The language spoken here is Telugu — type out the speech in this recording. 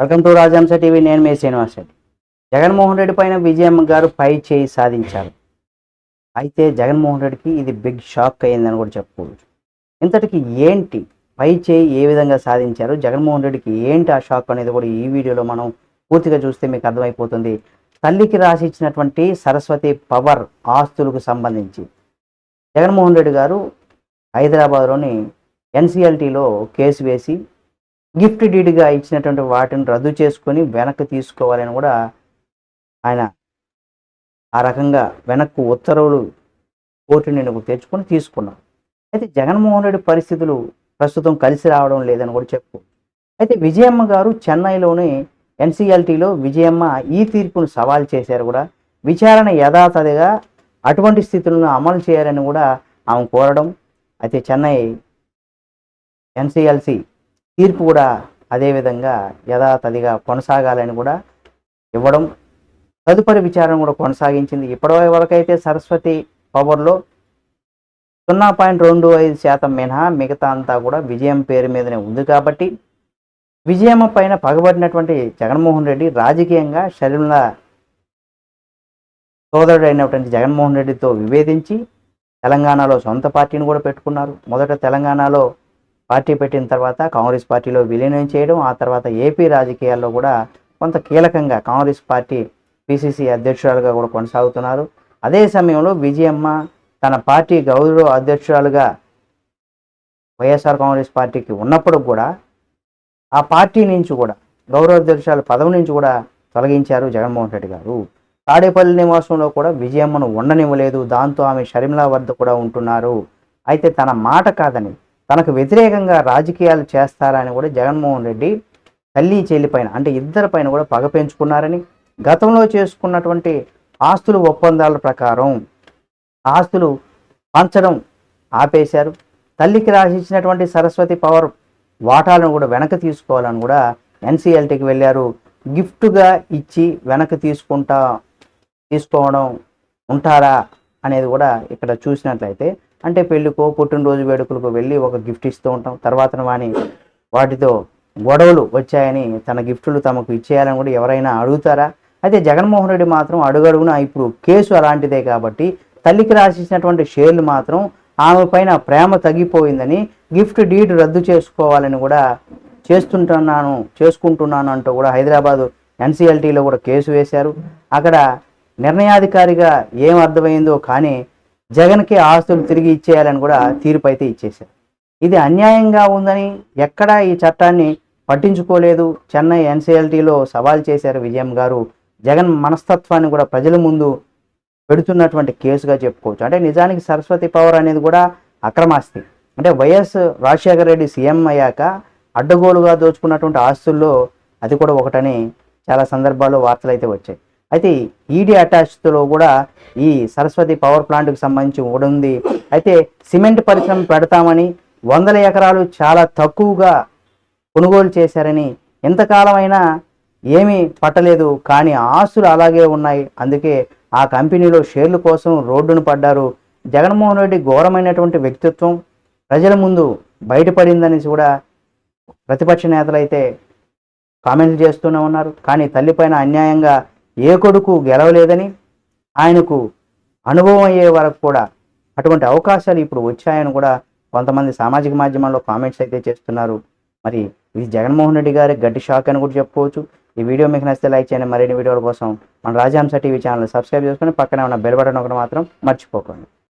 వెల్కమ్ టు రాజంశ టీవీ నేను మీ శ్రీనివాస్ రెడ్డి. జగన్మోహన్ రెడ్డి పైన విజయమ్మ గారు పై చేయి సాధించారు. అయితే జగన్మోహన్ రెడ్డికి ఇది బిగ్ షాక్ అయిందని కూడా చెప్పుకోవచ్చు. ఇంతటికి ఏంటి? పై చేయి ఏ విధంగా సాధించారు? జగన్మోహన్ రెడ్డికి ఏంటి ఆ షాక్ అనేది కూడా ఈ వీడియోలో మనం పూర్తిగా చూస్తే మీకు అర్థమైపోతుంది. తల్లికి రాసి ఇచ్చినటువంటి సరస్వతి పవర్ ఆస్తులకు సంబంధించి జగన్మోహన్ రెడ్డి గారు హైదరాబాద్లోని ఎన్సిఎల్టీలో కేసు వేసి గిఫ్ట్ డీడ్గా ఇచ్చినటువంటి వాటిని రద్దు చేసుకొని వెనక్కి తీసుకోవాలని కూడా ఆయన ఆ రకంగా వెనక్కు ఉత్తర్వులు కోర్టు నేను తెచ్చుకొని తీసుకున్నాం అయితే జగన్మోహన్ రెడ్డి పరిస్థితులు ప్రస్తుతం కలిసి రావడం లేదని కూడా చెప్పు అయితే విజయమ్మ గారు చెన్నైలోని ఎన్సిఎల్టీలో విజయమ్మ ఈ తీర్పును సవాల్ చేశారు కూడా. విచారణ యథాతథిగా అటువంటి స్థితులను అమలు చేయాలని కూడా ఆమె కోరడం. అయితే చెన్నై ఎన్సిఎల్సి తీర్పు కూడా అదేవిధంగా యథాతథిగా కొనసాగాలని కూడా ఇవ్వడం తదుపరి విచారణ కూడా కొనసాగించింది. ఇప్పటి వరకైతే సరస్వతి పవర్లో సున్నా పాయింట్ రెండు ఐదు శాతం మినహా మిగతా అంతా కూడా విజయం పేరు మీదనే ఉంది కాబట్టి విజయమ్మ పైన పగబడినటువంటి జగన్మోహన్ రెడ్డి రాజకీయంగా షర్మిల సోదరుడు అయినటువంటి జగన్మోహన్ రెడ్డితో విభేదించి తెలంగాణలో సొంత పార్టీని కూడా పెట్టుకున్నారు. మొదట తెలంగాణలో పార్టీ పెట్టిన తర్వాత కాంగ్రెస్ పార్టీలో విలీనం చేయడం ఆ తర్వాత ఏపీ రాజకీయాల్లో కూడా కొంత కీలకంగా కాంగ్రెస్ పార్టీ పిసిసి అధ్యక్షురాలుగా కూడా కొనసాగుతున్నారు. అదే సమయంలో విజయమ్మ తన పార్టీ గౌరవ అధ్యక్షురాలుగా వైఎస్ఆర్ కాంగ్రెస్ పార్టీకి ఉన్నప్పుడు కూడా ఆ పార్టీ నుంచి కూడా గౌరవ అధ్యక్షురాల పదవి నుంచి కూడా తొలగించారు జగన్మోహన్ రెడ్డి గారు. తాడేపల్లి నివాసంలో కూడా విజయమ్మను ఉండనివ్వలేదు దాంతో ఆమె షర్మిల వద్ద కూడా ఉంటున్నారు. అయితే తన మాట కాదని తనకు వ్యతిరేకంగా రాజకీయాలు చేస్తారని కూడా జగన్మోహన్ రెడ్డి తల్లి చెల్లి పైన అంటే ఇద్దరి పైన కూడా పగ పెంచుకున్నారని గతంలో చేసుకున్నటువంటి ఆస్తులు ఒప్పందాల ప్రకారం ఆస్తులు పంచడం ఆపేశారు. తల్లికి రాసిచ్చినటువంటి సరస్వతి పవర్ వాటాలను కూడా వెనక్కి తీసుకోవాలని కూడా ఎన్సిఎల్టీకి వెళ్ళారు. గిఫ్ట్గా ఇచ్చి వెనక్కి తీసుకుంటా తీసుకోవడం ఉంటారా అనేది కూడా ఇక్కడ చూసినట్లయితే అంటే పెళ్ళికో పుట్టినరోజు వేడుకలకు వెళ్ళి ఒక గిఫ్ట్ ఇస్తూ ఉంటాం. తర్వాత వాని వాటితో గొడవలు వచ్చాయని తన గిఫ్టులు తమకు ఇచ్చేయాలని కూడా ఎవరైనా అడుగుతారా? అయితే జగన్మోహన్ రెడ్డి మాత్రం అడుగడుగున ఇప్పుడు కేసు అలాంటిదే కాబట్టి తల్లికి రాసిచ్చినటువంటి షేర్లు మాత్రం ఆమె పైన ప్రేమ తగ్గిపోయిందని గిఫ్ట్ డీడ్ రద్దు చేసుకోవాలని కూడా చేస్తుంటున్నాను చేసుకుంటున్నాను అంటూ కూడా హైదరాబాదు ఎన్సీఎల్టీలో కూడా కేసు వేశారు. అక్కడ నిర్ణయాధికారిగా ఏం అర్థమైందో కానీ జగన్కి ఆస్తులు తిరిగి ఇచ్చేయాలని కూడా తీర్పు అయితే ఇచ్చేశారు. ఇది అన్యాయంగా ఉందని ఎక్కడా ఈ చట్టాన్ని పట్టించుకోలేదు. చెన్నై ఎన్సిఎల్టీలో సవాల్ చేశారు విజయం గారు. జగన్ మనస్తత్వాన్ని కూడా ప్రజల ముందు పెడుతున్నటువంటి కేసుగా చెప్పుకోవచ్చు. అంటే నిజానికి సరస్వతి పవర్ అనేది కూడా అక్రమాస్తి. అంటే వైఎస్ రాజశేఖర రెడ్డి సీఎం అయ్యాక అడ్డగోలుగా దోచుకున్నటువంటి ఆస్తుల్లో అది కూడా ఒకటని చాలా సందర్భాల్లో వార్తలు అయితే వచ్చాయి. అయితే ఈడీ అటాచ్లో కూడా ఈ సరస్వతి పవర్ ప్లాంట్కి సంబంధించి ఉంది. అయితే సిమెంట్ పరిశ్రమ పెడతామని వందల ఎకరాలు చాలా తక్కువగా కొనుగోలు చేశారని ఎంతకాలమైనా ఏమీ పట్టలేదు కానీ ఆస్తులు అలాగే ఉన్నాయి. అందుకే ఆ కంపెనీలో షేర్ల కోసం రోడ్డును పడ్డారు. జగన్మోహన్ రెడ్డి ఘోరమైనటువంటి వ్యక్తిత్వం. ప్రజల ముందు బయటపడిందని కూడా ప్రతిపక్ష నేతలు అయితే కామెంట్లు చేస్తూనే ఉన్నారు. కానీ తల్లిపైన అన్యాయంగా ఏ కొడుకు గెలవలేదని ఆయనకు అనుభవం అయ్యే వరకు కూడా అటువంటి అవకాశాలు ఇప్పుడు వచ్చాయని కూడా కొంతమంది సామాజిక మాధ్యమాల్లో కామెంట్స్ అయితే చేస్తున్నారు. మరి ఇది జగన్మోహన్ రెడ్డి గారి గట్టి షాక్ అని కూడా చెప్పుకోవచ్చు. ఈ వీడియో మీకు నచ్చితే లైక్ చేయండి. మరిన్ని వీడియోల కోసం మన రాజహంస టీవీ ఛానల్ సబ్స్క్రైబ్ చేసుకొని పక్కనే ఉన్న బెల్ బటన్ ఒకటి మాత్రం మర్చిపోకండి.